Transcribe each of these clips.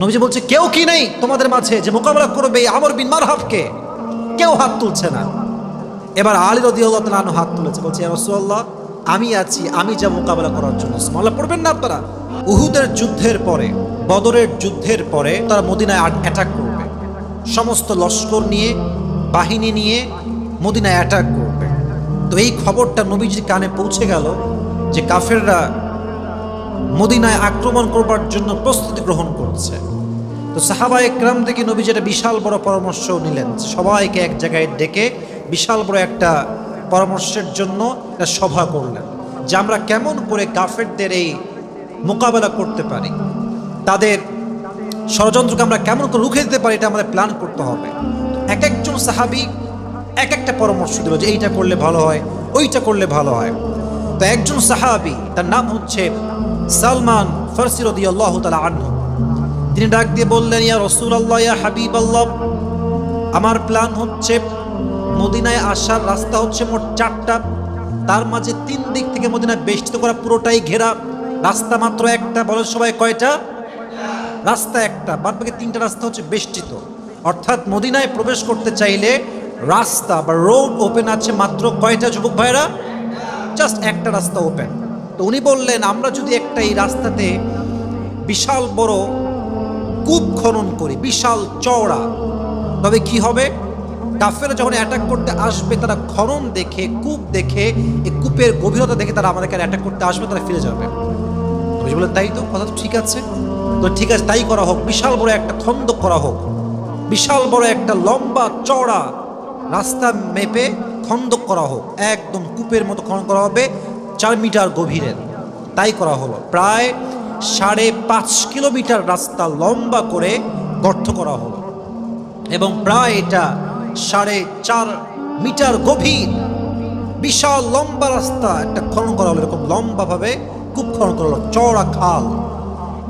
নবীজি বলছে, কেউ কি নেই তোমাদের মাঝে যে মোকাবেলা করবে আমর বিন মারহাবকে? কেউ হাত তুলছে না। এবার আলী রদিউল্লাহ তাআলা হাত তুলেছে, বলছে রসুল্লাহ আমি আছি, আমি যা মোকাবেলা করার জন্য। সুবহানাল্লাহ, পড়বেন না আপনারা? উহুদের যুদ্ধের পরে, বদরের যুদ্ধের পরে তারা মদিনায় অ্যাটাক করবে। সমস্ত লস্কর নিয়ে, বাহিনী নিয়ে মদিনায় অ্যাটাক করবে। তো এই খবরটা নবীজির কানে পৌঁছে গেল যে কাফেররা মদিনায় আক্রমণ করবার জন্য প্রস্তুতি গ্রহণ করছে। তো সাহাবা একরাম থেকে নবী যেটা বিশাল বড় পরামর্শ নিলেন, সবাইকে এক জায়গায় ডেকে বিশাল বড় একটা পরামর্শের জন্য একটা সভা করলেন, যে আমরা কেমন করে কাফেরদের এই মোকাবেলা করতে পারি, তাদের ষড়যন্ত্রকে আমরা কেমন করে রুখে দিতে পারি এটা আমাদের প্ল্যান করতে হবে। এক একজন সাহাবি এক একটা পরামর্শ দিল যে এইটা করলে ভালো হয়, ওইটা করলে ভালো হয়। তো একজন সাহাবি, তার নাম হচ্ছে সালমান ফার্সি রদি আল্লাহ তালা আনহু। তিনি ডাক দিয়ে বললেন, ইয়া রসুল আল্লাহ ইয়া হাবিব আল্লাহ আমার প্ল্যান হচ্ছে মদিনায় আসার রাস্তা হচ্ছে মোট চারটা। তার মাঝে তিন দিক থেকে মদিনায় বেষ্টিত করা পুরোটাই ঘেরা। রাস্তা মাত্র একটা, বলেন সবাই কয়টা? রাস্তা একটা, বাদ বাকি তিনটা রাস্তা হচ্ছে বেষ্টিত। অর্থাৎ মদিনায় প্রবেশ করতে চাইলে রাস্তা বা রোড ওপেন আছে মাত্র কয়টা, যুবক ভাইরা জাস্ট একটা রাস্তা ওপেন। তো উনি বললেন, আমরা যদি একটা এই রাস্তাতে বিশাল বড় কূপ খনন করি, বিশাল চওড়া। তবে কি হবে? কাফেরা যখন অ্যাটাক করতে আসবে, তারা খনন দেখে, কূপ দেখে, এই কূপের গভীরতা দেখে তারা আমাদেরকে অ্যাটাক করতে আসবে, তারা ফিরে যাবে। বুঝে বলে তাই তো, কথা তো ঠিক আছে। তো ঠিক আছে, তাই করা হোক, বিশাল বড় একটা খন্দক করা হোক। বিশাল বড় একটা লম্বা চওড়া রাস্তা মেপে খন্দক করা হোক। একদম কূপের মতো খনন করা হবে, চার মিটার গভীরের। তাই করা হলো। প্রায় সাড়ে পাঁচ কিলোমিটার রাস্তা লম্বা করে গর্ত করা হলো। এবং প্রায় এটা সাড়ে চার মিটার গভীর, বিশাল লম্বা রাস্তা একটা খনন করা হলো, এরকম লম্বাভাবে কূপ খনন করা হলো, চওড়া খাল।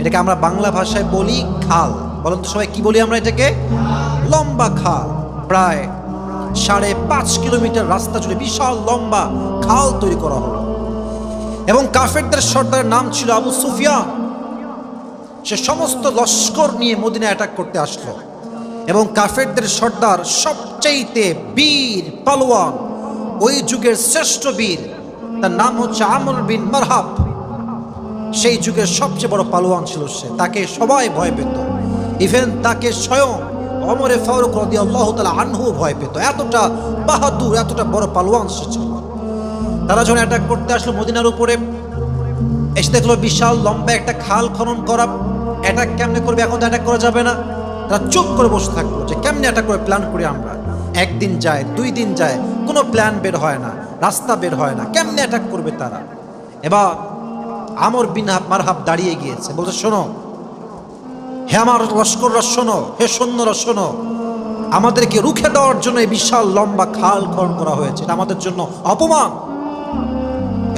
এটাকে আমরা বাংলা ভাষায় বলি খাল। বলেন তো সবাই কি বলি আমরা এটাকে? লম্বা খাল। প্রায় সাড়ে পাঁচ কিলোমিটার রাস্তা জুড়ে বিশাল লম্বা খাল তৈরি করা হলো। এবং কাফেরদের সর্দারের নাম ছিল আবু সুফিয়ান। সে সমস্ত লস্কর নিয়ে মদিনা অ্যাটাক করতে আসলো। এবং কাফেরদের সর্দার সবচাইতে বীর, পালোয়ান, ওই যুগের শ্রেষ্ঠ বীর, তার নাম হচ্ছে আমর বিন মারহাব। সেই যুগের সবচেয়ে বড় পালোয়ান ছিল সে। তাকে সবাই ভয় পেত। ইভেন তাকে স্বয়ং অমরে ফারুক রদি আল্লাহ তালা আনহু ভয় পেত। এতটা বাহাদুর, এতটা বড় পালোয়ান সে ছিল। তারা যখন অ্যাটাক করতে আসলো মদিনার উপরে, এসে দেখল বিশাল লম্বা একটা খাল খনন করা। অ্যাটাক কেমনে করবে? এখন তো অ্যাটাক করা যাবে না। তারা চুপ করে বসে থাকল যে কেমনে অ্যাটাক করে প্ল্যান করি আমরা? একদিন যায়, দুই দিন যায়, কোনো প্ল্যান বের হয় না, রাস্তা বের হয় না, কেমনে অ্যাটাক করবে তারা? এবার আমর বিন মারহাব দাঁড়িয়ে গিয়েছে, বলছে, শোনো, হে আমার লস্কর শোনো, হে সৈন্যরা, শোনো, আমাদেরকে রুখে দেওয়ার জন্য এই বিশাল লম্বা খাল খনন করা হয়েছে। এটা আমাদের জন্য অপমান।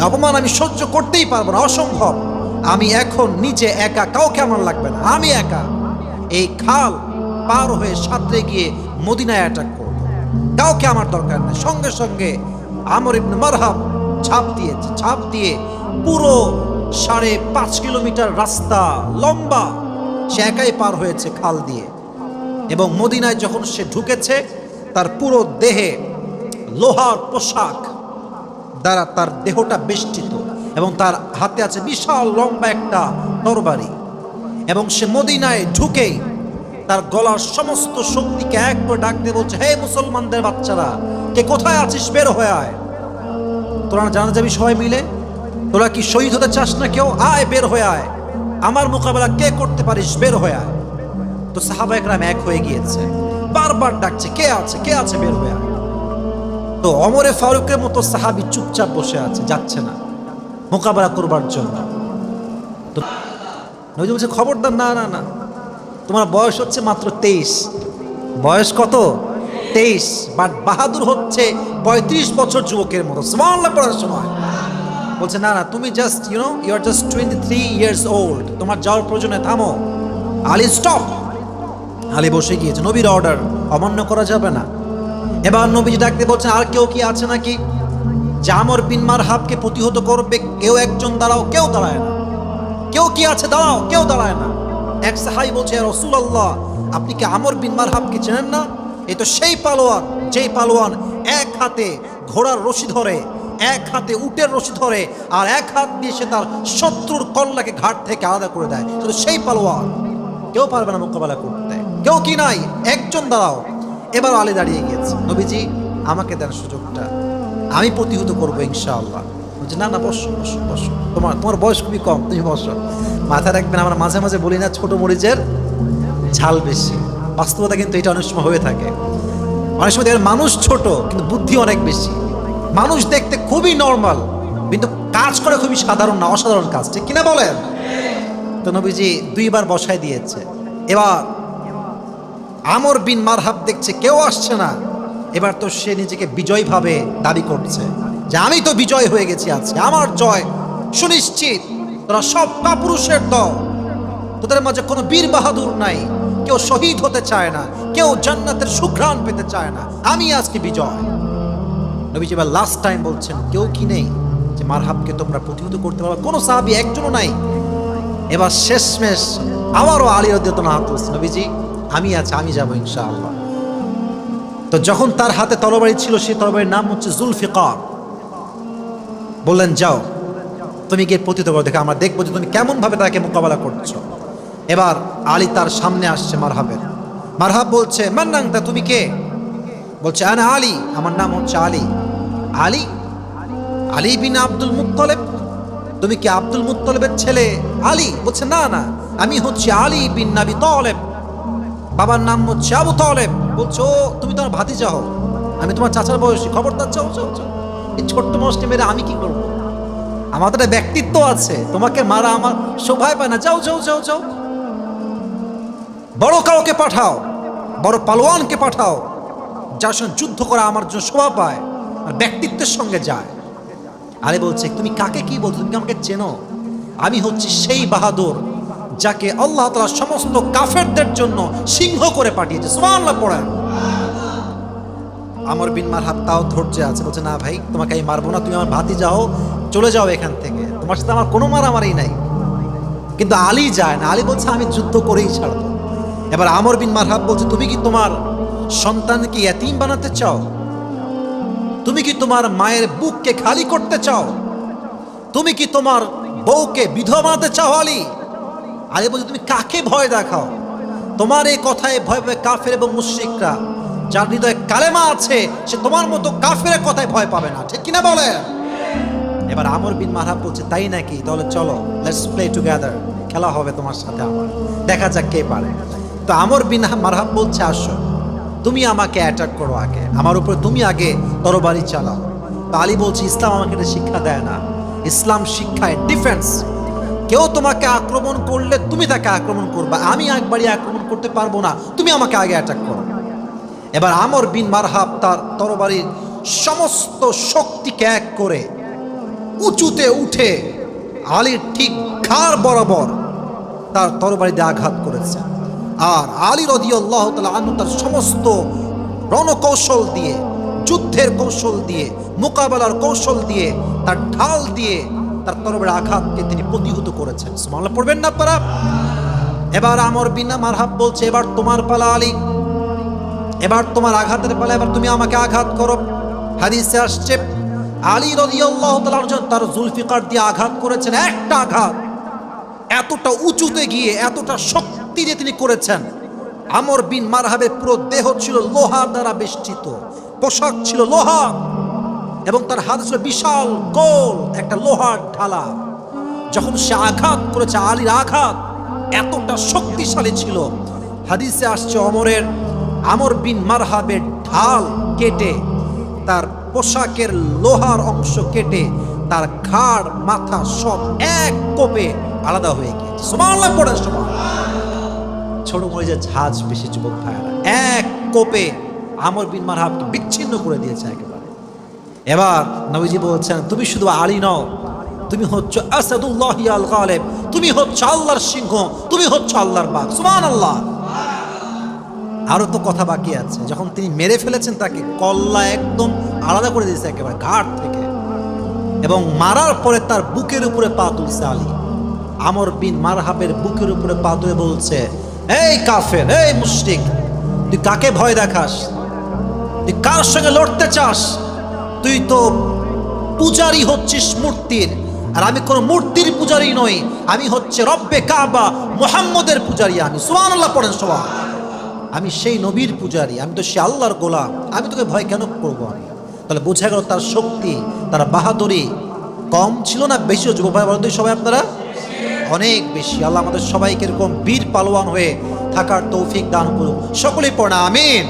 অপমান আমি সহ্য করতেই পারব না, অসম্ভব। আমি এখন নিচে একা, কাউকে আমার লাগবে না, আমি একা। এই খাল পার হয়ে সাঁতরে গিয়ে মদিনায় অ্যাটাক করব। কাউকে আমার দরকার নেই। সঙ্গে সঙ্গে আমর ইবনে মারহাব ছাপ দিয়েছে, ছাপ দিয়ে পুরো সাড়ে পাঁচ কিলোমিটার রাস্তা লম্বা, সে একাই পার হয়েছে খাল দিয়ে। এবং মদিনায় যখন সে ঢুকেছে, তার পুরো দেহে লোহার পোশাক দ্বারা তার দেহটা বেষ্টিত এবং তার হাতে আছে বিশাল লম্বা একটা তরবারি। এবং সে মদিনায় ঢুকেই তার গলার সমস্ত শক্তিকে এক করে ডাক দিয়ে বলছে, হে মুসলমানদের বাচ্চারা, কে কোথায় আছিস? বের হয়ে আয়। তোরা জানা যাবি সবাই মিলে, তোরা কি শহীদ হতে চাস না কেউ? আয়, বের হয়ে আয়। আমার মোকাবেলা কে করতে পারিস? বের হয়ে আয়। তো সাহাবা একরাম এক হয়ে গিয়েছে। বারবার ডাকছে, কে আছে? কে আছে? বের হয়ে আয়। তো অমরে ফারুকের মতো সাহাবি চুপচাপ বসে আছে, যাচ্ছে না। মোকাবেলা করবার জন্য। তো বলছে, খবরদার, না না না। তোমার বয়স হচ্ছে মাত্র তেইশ। বয়স কত? তেইশ। বাট বাহাদুর হচ্ছে পঁয়ত্রিশ বছর যুবকের মতো। স্মরণ পড়ার সময়। বলছে, না না, তুমি just you know you are just twenty three years old তোমার যাওয়ার প্রয়োজনে থামো। আলি স্টপ আলি বসে গিয়েছে। নবীর অর্ডার অমান্য করা যাবে না। এবার নবীজি ডাকতে বলছেন, আর কেউ কি আছে নাকি যে জামর বিন মারহাবকে প্রতিহত করবে? কেউ একজন দাঁড়াও, কেউ দাঁড়ায় না। কেউ কি আছে? দাঁড়াও, কেউ দাঁড়ায় না। এক সাহাই বলছে রসুল আল্লাহ আপনি কি আমর বিন মারহাবকে চেনেন না? এ তো সেই পালোয়ান, যেই পালোয়ান এক হাতে ঘোড়ার রশি ধরে, এক হাতে উটের রশি ধরে, আর এক হাত দিয়ে সে তার শত্রুর কল্লাকে ঘাট থেকে আলাদা করে দেয়। শুধু সেই পালোয়ান। কেউ পারবে না মোকাবেলা করতে। কেউ কি নাই? একজন দাঁড়াও এবার আলে দাঁড়িয়ে গিয়েছে। নবীজি, আমাকে দেন সুযোগটা। আমি প্রতিহত করব ইনশাআল্লাহ। বলছে, না না, বসো বসো বসো। তোমার তোমার বয়স খুবই কম, তুমি বসো। মাথায় রাখবেন, আমরা মাঝে মাঝে বলি না, ছোট মরিচের ঝাল বেশি। বাস্তবতা কিন্তু এটা অনেক সময় হয়ে থাকে। অনেক সময় দেখবেন মানুষ ছোট, কিন্তু বুদ্ধি অনেক বেশি। মানুষ দেখতে খুবই নর্মাল, কিন্তু কাজ করে খুবই সাধারণ না, অসাধারণ কাজ। ঠিক কিনা বলেন? তো নবীজি দুইবার বসায় দিয়েছে। এবার আমর বিন মারহাব দেখছে, কেউ আসছে না। এবার তো সে নিজেকে বিজয় ভাবে দাবি করছে যে, আমি তো বিজয় হয়ে গেছি আজকে, আমার জয়। সুনিশ্চিত, তোরা সব কাপুরুষের দল। তোদের মাঝে কোনো বীর বাহাদুর নাই, কেউ শহীদ হতে চায় না, কেউ জান্নাতের সুঘ্রাণ পেতে চায় না, আমি আজকে বিজয়। নবীজি এবার লাস্ট টাইম বলছেন, কেউ কি নেই যে মারহাবকে তোমরা প্রতিহত করতে পারবে কোনো সাহাবি একজনও নাই। এবার শেষমেশ আবারও আলী হাত তুলছে। নবীজি আমি আছি, আমি যাব ইনশাআল্লাহ। তো যখন তার হাতে তরবারি ছিল, সেই তরবারির নাম হচ্ছে জুলফিকার। বললেন, যাও, তুমি গিয়ে পতিত করো, দেখে আমরা দেখব যে তুমি কেমন ভাবে তাকে মোকাবেলা করছ। এবার আলী তার সামনে আসছে মারহাবের। মারহাব বলছে মান্নাং তা তুমি কে? বলছে, আনা আলী, আমার নাম হচ্ছে আলী। আলী? আলী বিন আব্দুল মুত্তলেব? তুমি কি আব্দুল মুত্তলেবের ছেলে আলী? বলছে, না না, আমি হচ্ছে আলী বিন নাবি তলেব। বাবার নাম হচ্ছে আবু তলেব। বলছো তুমি তোমার ভাতি যাও আমি তোমার চাচার বয়সী। খবর খবরদার চাও চাও চাও। এই ছোট্ট মানুষটি মেরে আমি কি করব? আমাদের ব্যক্তিত্ব আছে। তোমাকে মারা আমার শোভায় পায় না। যাও যাও যাও যাও। বড় কাউকে পাঠাও। বড় পালোয়ানকে পাঠাও। যার সঙ্গে যুদ্ধ করা আমার জন্য শোভা পায় আর ব্যক্তিত্বের সঙ্গে যায়। আরে বলছে, তুমি কাকে কি বলছো? তুমি আমাকে চেনো? আমি হচ্ছি সেই বাহাদুর। যাকে আল্লাহ তালা সমস্ত কাফেরদের জন্য সিংহ করে পাঠিয়েছে। সুবহানাল্লাহ, পড়েন। আমার বিন মার হাত তাও ধৈর্য আছে। বলছে, না ভাই, তোমাকে আমি মারবো না, তুমি আমার ভাতি, যাও, চলে যাও এখান থেকে। তোমার সাথে আমার কোনো মার মারামারি নাই। কিন্তু আলী যায় না। আলী বলছে, আমি যুদ্ধ করেই ছাড়বো। এবার আমর বিন মারহাব বলছে, তুমি কি তোমার সন্তানকে এতিম বানাতে চাও? তুমি কি তোমার মায়ের বুককে খালি করতে চাও? তুমি কি তোমার বউকে বিধবা বানাতে চাও, আলী? আলী বলছে, তুমি কাকে ভয় দেখাও? তোমার এই কথায় ভয় পাবে কাফের এবং মুশ্রিকরা। যার হৃদয়ে কালেমা আছে, সে তোমার মতো কাফের কথায় ভয় পাবে না। ঠিক কিনা বলে এবার আমর বিন মারহাব বলছে, তাই নাকি? তাহলে চলো লেটস প্লে টুগেদার খেলা হবে তোমার সাথে আমার। দেখা যাক কে পারে। তো আমর বিন মারহাব বলছে, আসো, তুমি আমাকে অ্যাটাক করো আগে। আমার উপরে তুমি আগে তরবারি চালাও। তো আলী বলছে, ইসলাম আমাকে এটা শিক্ষা দেয় না। ইসলাম শিক্ষায় ডিফেন্স কেউ তোমাকে আক্রমণ করলে তুমি তাকে আক্রমণ করবা। আমি একবারই আক্রমণ করতে পারব না। তুমি আমাকে আগে অ্যাটাক করো। এবার আমর বিন মারহাব তার তরবারির সমস্ত শক্তিকে এক করে উঁচুতে উঠে আলীর ঠিক ঘাড় বরাবর তার তরবারিতে আঘাত করেছে। আর আলী রদিয়াল্লাহ তালা আনু তার সমস্ত রণকৌশল দিয়ে, যুদ্ধের কৌশল দিয়ে, মোকাবেলার কৌশল দিয়ে, তার ঢাল দিয়ে তার তরবারের আঘাতকে তিনি প্রতিহত করেছেন। সুমাল্লা পড়বেন না আপনারা? এবার আমর বিনা মারহাব বলছে, এবার তোমার পালা আলী, এবার তোমার আঘাতের পালা, এবার তুমি আমাকে আঘাত করো। হাদিসে আসছে, আলী রদিয়াল্লাহ তালার জন্য তার জুলফিকার দিয়ে আঘাত করেছেন, একটা আঘাত। এতটা উঁচুতে গিয়ে, এতটা শক্তি দিয়ে তিনি করেছেন। আমর বিন মারহাবের পুরো দেহ ছিল লোহা দ্বারা বেষ্টিত, পোশাক ছিল লোহা। এবং তার হাতে ছিল বিশাল গোল, একটা লোহার ঢালা। যখন সে আঘাত করেছে, আলীর আঘাত এতটা শক্তিশালী ছিল। হাদিসে আসছে অমরের, আমর বিন মারহাবের ঢাল কেটে, তার পোশাকের লোহার অংশ কেটে, তার ঘাড়, মাথা সব এক কোপে আলাদা হয়ে গিয়েছে। ছোট মরিচের ঝাঁজ বেশি যুবক ভাইয়ারা। এক কোপে আমর বিন মারহাবকে বিচ্ছিন্ন করে দিয়েছে একেবারে। এবার নবীজি বলছেন, তুমি শুধু আলী নও, তুমি হচ্ছ আসাদুল্লাহ আল গালেব, তুমি হচ্ছ আল্লাহর সিংহ, তুমি হচ্ছ আল্লাহর বাঘ সুমান আল্লাহ আরও তো কথা বাকি আছে, যখন তিনি মেরে ফেলেছেন তাকে কল্লা একদম আলাদা করে দিয়েছে একেবারে ঘাট থেকে, এবং মারার পরে তার বুকের উপরে পা তুলছে আলী। আমর বিন মারহাবের বুকের উপরে পা তুলে বলছে, এই কাফের, এই মুশরিক, তুই কাকে ভয় দেখাস? তুই কার সঙ্গে লড়তে চাস? তুই তো পূজারি হচ্ছিস মূর্তির। আর আমি কোনো মূর্তির পূজারি নই, আমি হচ্ছে রব্বে কাবা মোহাম্মদের পূজারি আমি। সুবহানাল্লাহ পড়েন সবাই। আমি সেই নবীর পূজারি, আমি তো সে আল্লাহর গোলাম, আমি তোকে ভয় কেন করব আমি? তাহলে বোঝা গেল তার শক্তি, তার বাহাদুরি কম ছিল না বেশি যুব ভাই বলেন তো সবাই আপনারা? অনেক বেশি। আল্লাহ আমাদের সবাইকে এরকম বীর পালোয়ান হয়ে থাকার তৌফিক দান করুন সকলেই পড়া আমিন।